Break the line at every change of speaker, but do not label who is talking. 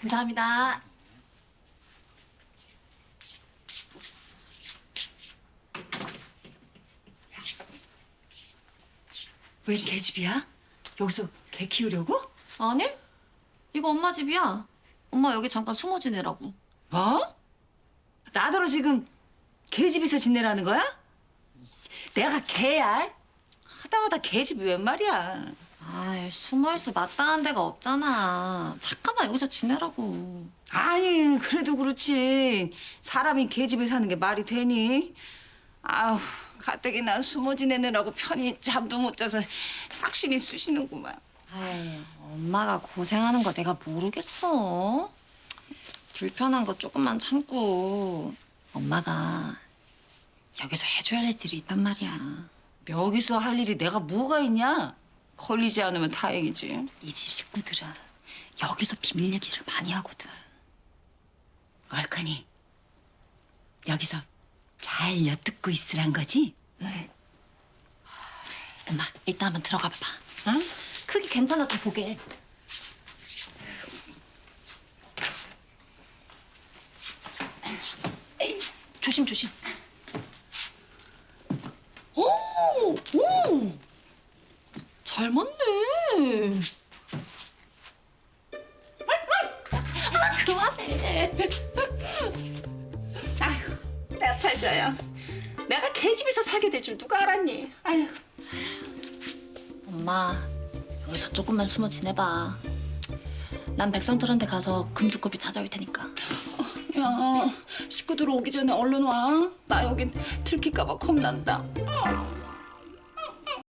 감사합니다.
웬 개집이야? 여기서 개 키우려고?
아니? 이거 엄마 집이야. 엄마 여기 잠깐 숨어 지내라고.
뭐? 나더러 지금 개집에서 지내라는 거야? 내가 개야? 하다 하다 개집이 웬 말이야?
아이, 숨어있어 마땅한 데가 없잖아. 잠깐만 여기서 지내라고.
아니 그래도 그렇지 사람이 개집에 사는 게 말이 되니? 아우 가뜩이나 숨어 지내느라고 편히 잠도 못 자서 삭신이 쑤시는구만
아이, 엄마가 고생하는 거 내가 모르겠어. 불편한 거 조금만 참고 엄마가 여기서 해줘야 할 일이 있단 말이야.
여기서 할 일이 내가 뭐가 있냐? 걸리지 않으면 다행이지
이 집 식구들은 여기서 비밀 얘기를 많이 하거든.
얼커니 여기서 잘 엿듣고 있으란 거지?
엄마, 일단 한번 들어가 봐봐.
응?
크기 괜찮아, 더 보게. 조심, 조심. 오, 오, 잘 맞네. 아, 그만해.
아휴 내 팔자야 내가 개집에서 살게 될 줄 누가 알았니? 아휴
엄마, 여기서 조금만 숨어 지내봐. 난 백성들한테 가서 금주급이 찾아올 테니까.
야 식구들 오기 전에 얼른 와 나 여긴 들킬까 봐 겁난다